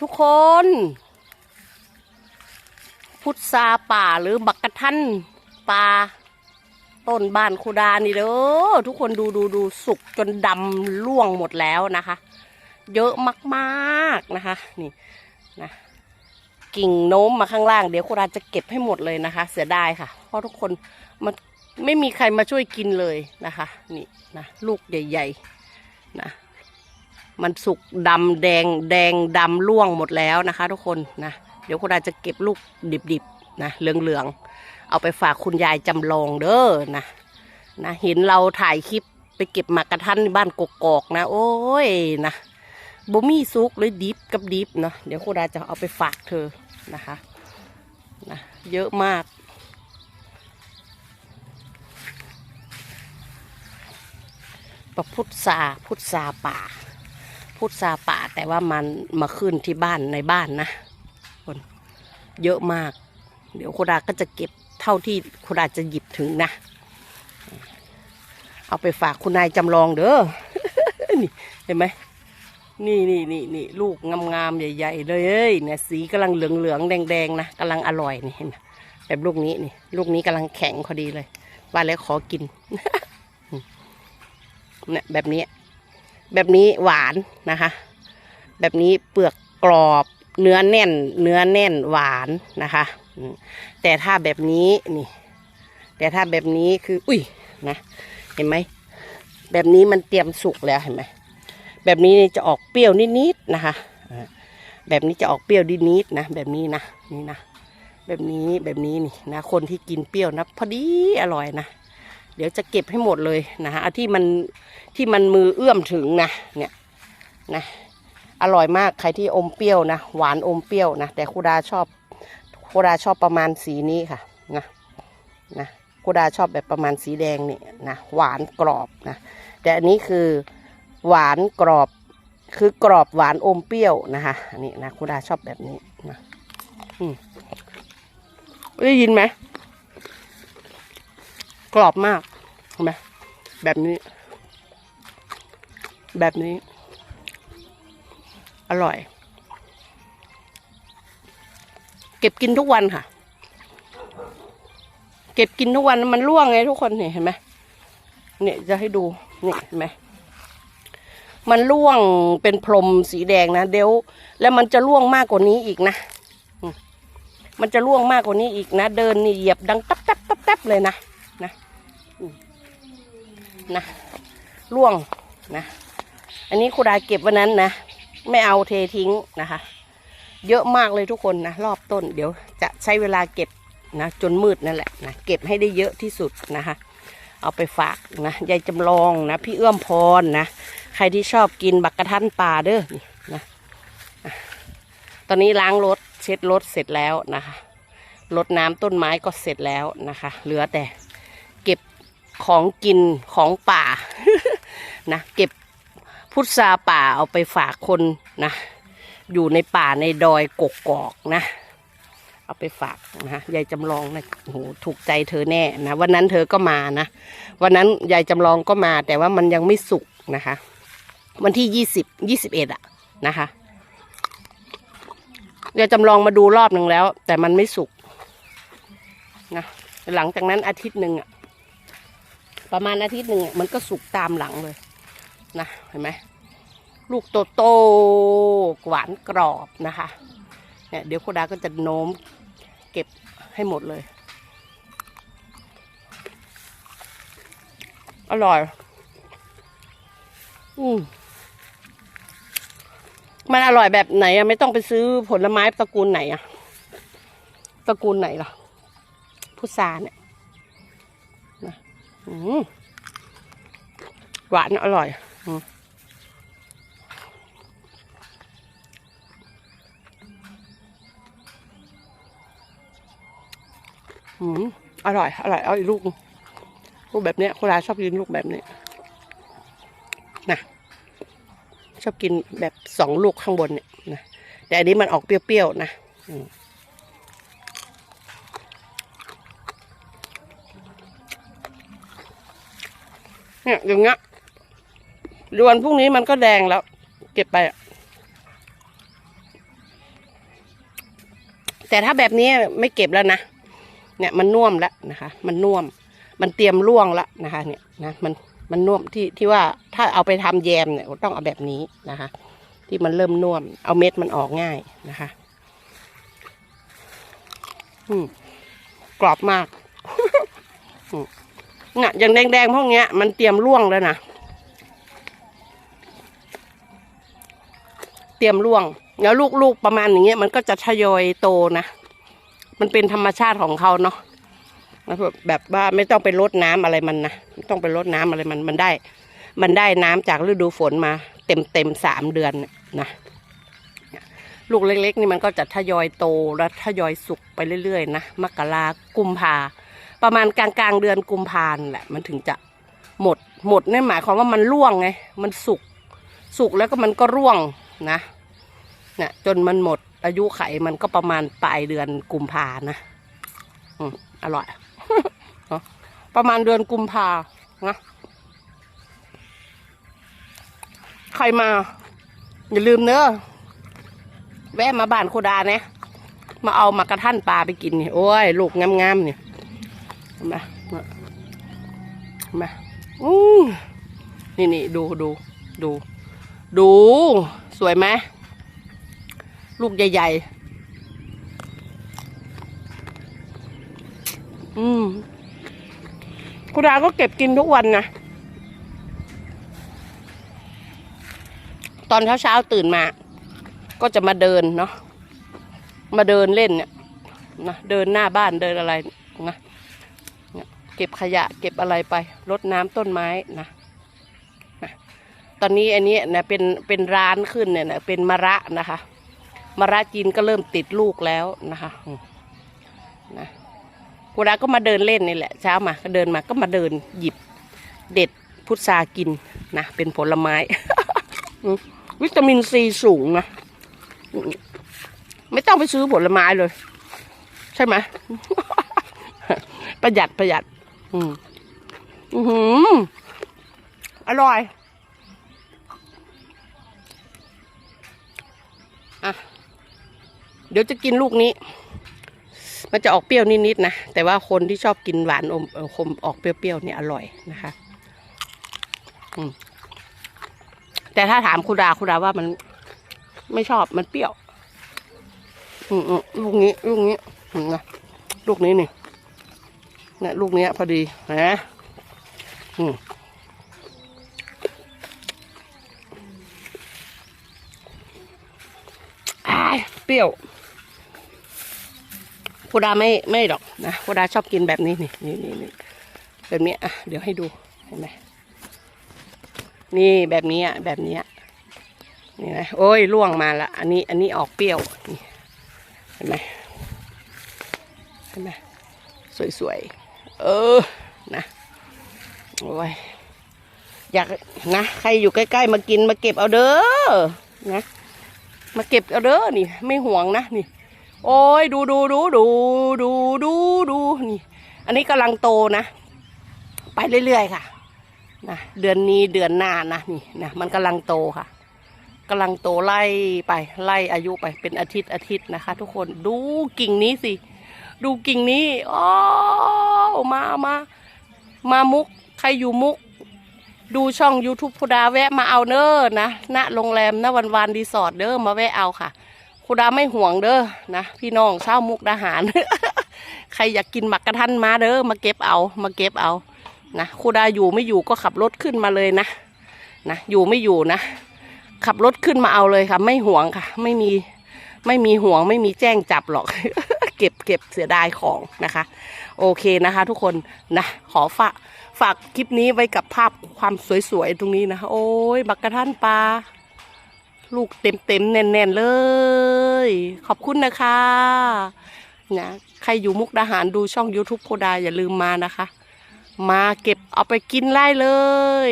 ทุกคน พุทราป่าหรือบักกะทันป่าต้นบ้านคูดานี่เด้อทุกคนดูดูดูสุกจนดำร่วงหมดแล้วนะคะ เยอะมากๆนะคะนี่นะกิ่งโน้มมาข้างล่างเดี๋ยวคูดาจะเก็บให้หมดเลยนะคะ เสียดายค่ะ เพราะทุกคนมันไม่มีใครมาช่วยกินเลยนะคะ นี่นะลูกใหญ่ ๆนะ มันสุกดำแดงแดงดำร่วงหมดแล้วนะคะ ทุกคนนะเดี๋ยวคุณอาจะเก็บลูกดิบๆนะเหลืองๆเอาไปฝากคุณยายจำลองเด้อนะนะเห็นเราถ่ายคลิปไปเก็บหมากกระทันบ้านกกอกนะ โอ้ยนะบ่มีซุกเลยดิบกับดิบเนาะเดี๋ยวคุณอาจะเอาไปฝากเธอนะคะนะเยอะมากประพุทธาพุทธาป่า พุทราป่า แต่ว่ามันมาขึ้นที่บ้านในบ้านนะคนเยอะมาก เดี๋ยวโคดาก็จะเก็บเท่าที่โคดาจะหยิบถึงนะ เอาไปฝากคุณนายจำลองเด้อนี่เห็นไหมนี่นี่นี่นี่ลูกงามๆใหญ่ ๆ เลยเอ้ยเนี่ยสีกำลังเหลืองๆแดงๆนะกำลังอร่อยนี่เห็นแบบลูกนี้นี่ ลูกนี้กำลังแข็งพอดีเลย ว่าแล้วขอกินเนี่ยแบบนี้ แบบนี้หวานนะคะ แบบนี้เปลือกกรอบเนื้อแน่น เนื้อแน่นหวานนะคะแต่ถ้าแบบนี้นี่ แต่ถ้าแบบนี้คือ อุ้ยนะเห็นไหมแบบนี้มันเตรียมสุกแล้วเห็นไหมแบบนี้จะออกเปรี้ยวนิดๆนะคะแบบนี้จะออกเปรี้ยวนิดๆนะแบบนี้นะนี่นะแบบนี้แบบนี้นี่นะคนที่กินเปรี้ยวนะพอดีอร่อยนะ ดี๋ยวจะเก็บให้หมดเลยนะฮะที่มันที่มันมือเอื้อมถึงนะเนี่ยนะอร่อยมากใครที่อมเปรี้ยวนะหวานอมเปรี้ยวนะแต่คูดาชอบคูดาชอบประมาณสีนี้ค่ะนะนะคูดาชอบแบบประมาณสีแดงนี่นะหวานกรอบนะแต่อันนี้คือหวานกรอบคือกรอบหวานอมเปรี้ยวนะคะอันนี้นะคูดาชอบแบบนี้นะอืมได้ยินไหมกรอบมาก ไหมแบบนี้ แบบนี้ อร่อย เก็บกินทุกวันค่ะ เก็บกินทุกวันมันร่วงไงทุกคนเนี่ยเห็นไหมเนี่ยจะให้ดูเนี่ยเห็นไหมมันร่วงเป็นพรมสีแดงนะเดี๋ยวแล้วมันจะร่วงมากกว่านี้อีกนะมมันจะร่วงมากกว่านี้อีกนะ เดินนี่เหยียบดังตับตับตับตับเลยนะนะ ล่วงนะอันนี้ครูดาเก็บวันนั้นนะไม่เอาเททิ้งนะคะ เยอะมากเลยทุกคนนะรอบต้น เดี๋ยวจะใช้เวลาเก็บนะจนมืดนั่นแหละนะเก็บให้ได้เยอะที่สุดนะคะ เอาไปฝากนะยายจำลองนะ พี่เอื้อมพรนะ ใครที่ชอบกินบักกระทันป่าเด้อนะตอนนี้ล้างรถเช็ดรถเสร็จแล้วนะคะรดน้ำต้นไม้ก็เสร็จแล้วนะคะ เหลือแต่ ของกินของป่านะเก็บพุทราป่าเอาไปฝากคนนะอยู่ในป่าในดอยกกกอกนะ เอาไปฝากนะยายจำลองนะโอ้โหถูกใจเธอแน่นะวันนั้นเธอก็มานะวันนั้นยายจำลองก็มา แต่ว่ามันยังไม่สุกนะคะ วันที่ยี่สิบยี่สิบเอ็ดอะนะคะยายจำลองมาดูรอบหนึ่งแล้ว แต่มันไม่สุกนะหลังจากนั้นอาทิตย์หนึ่งอะ ประมาณอาทิตย์หนึ่งมันก็สุกตามหลังเลยนะเห็นไหมลูกโตโตๆหวานกรอบนะคะเนี่ยเดี๋ยวโคดาก็จะโน้มเก็บให้หมดเลย อร่อย อืมมันอร่อยแบบไหนอะไม่ต้องไปซื้อผลไม้ตระกูลไหนอะตระกูลไหนล่ะพุทราเนี่ย หวานอร่อยอืมอร่อย อร่อย เอาอีกลูกลูกแบบเนี้ยคุณราชอบกินลูกแบบนี้นะชอบกินแบบสองลูกข้างบนเนี่ยนะแต่อันนี้มันออกเปรี้ยวๆนะอืม เนี่ยอย่างเงี้ยเดือนพรุ่งนี้มันก็แดงแล้ว เก็บไปอะแต่ถ้าแบบนี้ไม่เก็บแล้วนะเนี่ยมันน่วมแล้วนะคะ มันน่วม มันเตรียมร่วงแล้วนะคะ เนี่ยนะมันมันน่วมที่ที่ว่าถ้าเอาไปทำแยมเนี่ยต้องเอาแบบนี้นะคะ ที่มันเริ่มน่วม เอาเม็ดมันออกง่ายนะคะ อืมกรอบมากอืม นี่ยอย่างแดงๆพวกเนี้ยมันเตรียมร่วงแล้วนะเตรียมร่วง แล้วลูกๆประมาณอย่างเงี้ยมันก็จะทยอยโตนะมันเป็นธรรมชาติของเขาเนาะแบบแบบว่าไม่ต้องไปรดน้ำอะไรมันนะไม่ต้องไปรดน้ำอะไรมันมันได้ มันได้น้ำจากฤดูฝนมา เต็มเต็มสามเดือนนะนะลูกเล็ก ๆ นี่มันก็จะทยอยโตและทยอยสุกไปเรื่อยๆนะมกรากุมภา ประมาณกลางๆเดือนกุมภาพันธ์แหละมันถึงจะหมดหมดนี่หมายความว่ามันร่วงไง มันสุกสุกแล้วก็มันก็ร่วงนะเนี่ยจนมันหมดอายุไขมันก็ประมาณปลายเดือนกุมภานะอืมอร่อยเนอะประมาณเดือนกุมภานะใครมา อย่าลืมเนอะแวะมาบ้านโคดาเนี่ยมาเอามากระท่านปลาไปกินนี่โอ้ย ลูกงามๆนี่มา มามาอู้นี่นี่ดูดูดู ดู สวยไหมลูกใหญ่ๆ อืมคุณดาก็เก็บกินทุกวันนะ ตอนเช้าๆตื่นมา ก็จะมาเดินเนาะ มาเดินเล่นเนี่ยนะเดินหน้าบ้านเดินอะไรนะ เก็บขยะเก็บอะไรไปรดน้ำต้นไม้นะตอนนี้อันนี้นะเป็นเป็นร้านขึ้นเนี่ยนะเป็นมะระนะคะมะระจีนก็เริ่มติดลูกแล้วนะคะนะกูดาก็มาเดินเล่นนี่แหละเช้ามาก็เดินมาก็มาเดินหยิบเด็ดพุทรากินนะเป็นผลไม้ วิตามินซีสูงนะไม่ต้องไปซื้อผลไม้เลย ใช่ไหมประหยัดประหยัด อืมอือหืออร่อย อะ เดี๋ยวจะกินลูกนี้ มันจะออกเปรี้ยวนิดๆนะ แต่ว่าคนที่ชอบกินหวานอมคมออกเปรี้ยวๆเนี่ยอร่อยนะคะอืมแต่ถ้าถามคุณดาคุณดาว่ามันไม่ชอบมันเปรี้ยว อืมลูกนี้ ลูกนี้เห็นไหมลูกนี้นี่ เนี่ยลูกเนี้ย พอดีนะอืมเปรี้ยวโคดาไม่ไม่หรอกนะโคดาชอบกินแบบนี้นี่นี่นี่นี่แบบนี้อะเดี๋ยวให้ดูเห็นไหมนี่แบบนี้อะแบบนี้อะนี่นะโอ้ยล่วงมาละอันนี้อันนี้ออกเปรี้ยวนี่เห็นไหมเห็นไหมสวยๆ เออนะโอ้ยอยากนะใครอยู่ใกล้ๆมากินมาเก็บเอาเด้อนะมาเก็บเอาเด้อนี่ ไม่ห่วงนะนี่ โอ้ยดูดูดูดูดูดูดูนี่ อันนี้กำลังโตนะ ไปเรื่อยๆค่ะนะเดือนนี้เดือนหน้านะนี่นะมันกำลังโตค่ะกำลังโตไล่ไปไล่อายุไปเป็นอาทิตย์อาทิตย์นะคะ ทุกคนดูกิ่งนี้สิ ดูกิ่งนี้อ๋อ มามา มามุกใครอยู่มุก ดูช่อง YouTube คุดาแวะมาเอาเด้อนะณโรงแรมณวันวานรีสอร์ทเด้อมาแวะเอาค่ะคุดาไม่ห่วงเด้อนะพี่น้องเช่ามุกดาหาร ใครอยากกินหมักกระทันมาเด้อมาเก็บเอา มาเก็บเอานะคุดาอยู่ไม่อยู่ก็ขับรถขึ้นมาเลยนะนะอยู่ไม่อยู่นะ ขับรถขึ้นมาเอาเลยค่ะ ไม่ห่วงค่ะ ไม่มีไม่มีห่วงไม่มีแจ้งจับหรอก เก็บเก็บเสียดายของนะคะ โอเคนะคะทุกคนนะขอฝากฝากคลิปนี้ไว้กับภาพความสวยๆตรงนี้นะคะโอ้ยบักกระทันปลาลูกเต็มๆแน่นๆเลย ขอบคุณนะคะนะใครอยู่มุกดาหารดูช่อง YouTube โคดาอย่าลืมมานะคะ มาเก็บเอาไปกินไล่เลย